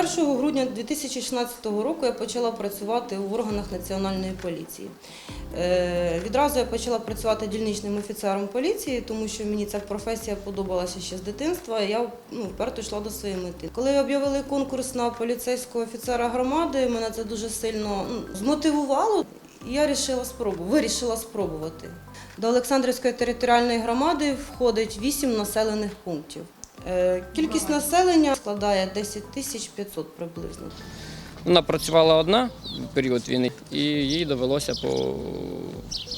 1 грудня 2016 року я почала працювати в органах національної поліції. Е, Відразу я почала працювати дільничним офіцером поліції, тому що мені ця професія подобалася ще з дитинства. і Я ну, вперто йшла до своєї мети. Коли об'явили конкурс на поліцейського офіцера громади, мене це дуже сильно ну, змотивувало. Я вирішила спробувати, вирішила спробувати. До Олександрівської територіальної громади входить 8 населених пунктів. Е, Кількість населення складає 10 тисяч 500 приблизно. Вона працювала одна в період війни, і їй довелося по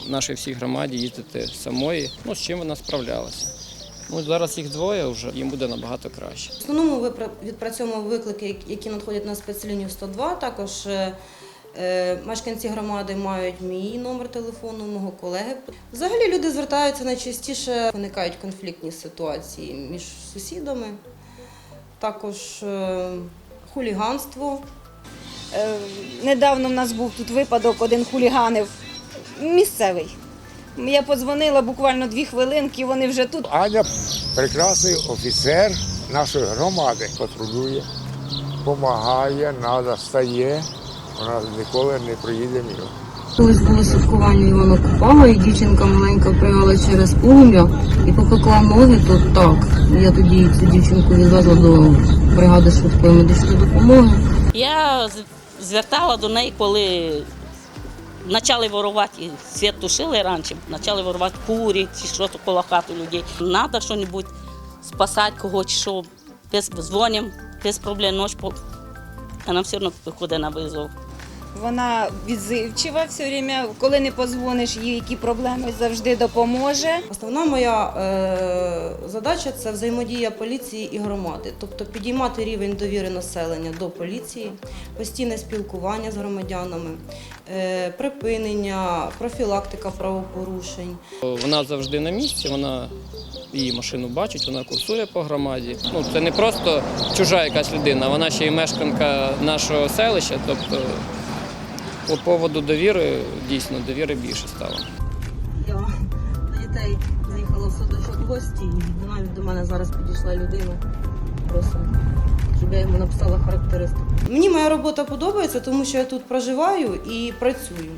нашій всій громаді їздити самої. Ну, з чим вона справлялася. Ну, зараз їх двоє вже, їм буде набагато краще. В основному ми відпрацьовуємо виклики, які надходять на спецлінію 102. Також е, мешканці громади мають мій номер телефону, мого колеги. Взагалі люди звертаються найчастіше, виникають конфліктні ситуації між сусідами, також е, хуліганство. Е, Недавно в нас був тут випадок, один хуліганив місцевий. Я подзвонила буквально дві хвилинки, вони вже тут. Аня прекрасний офіцер нашої громади, патрулює, допомагає, треба, стає. Вона ніколи не проїде мимо. Колись було святкування Івана Купала, і дівчинка маленька пригала через полум'я і попекла ноги, то так. Я тоді цю дівчинку відвезла до бригади швидкої медичної допомоги. Я звертала до неї, коли почали ворувати, світ тушили раніше, почали ворувати курі чи що то коло хати людей. Треба щось спасати когось, що без дзвоним, без проблем ночі, по- вона все одно виходить на визов. Вона відзивчива все время. Коли не позвониш, їй які проблеми завжди допоможе. Основна моя е, задача це взаємодія поліції і громади, тобто підіймати рівень довіри населення до поліції, постійне спілкування з громадянами, е, припинення, профілактика правопорушень. Вона завжди на місці, вона її машину бачить, вона курсує по громаді. Ну, це не просто чужа якась людина, вона ще й мешканка нашого селища. Тобто по поводу довіри, дійсно, довіри більше стало. Я до дітей заїхала в садочок в гості, і навіть до мене зараз підійшла людина. Просто щоб я йому написала характеристику. Мені моя робота подобається, тому що я тут проживаю і працюю.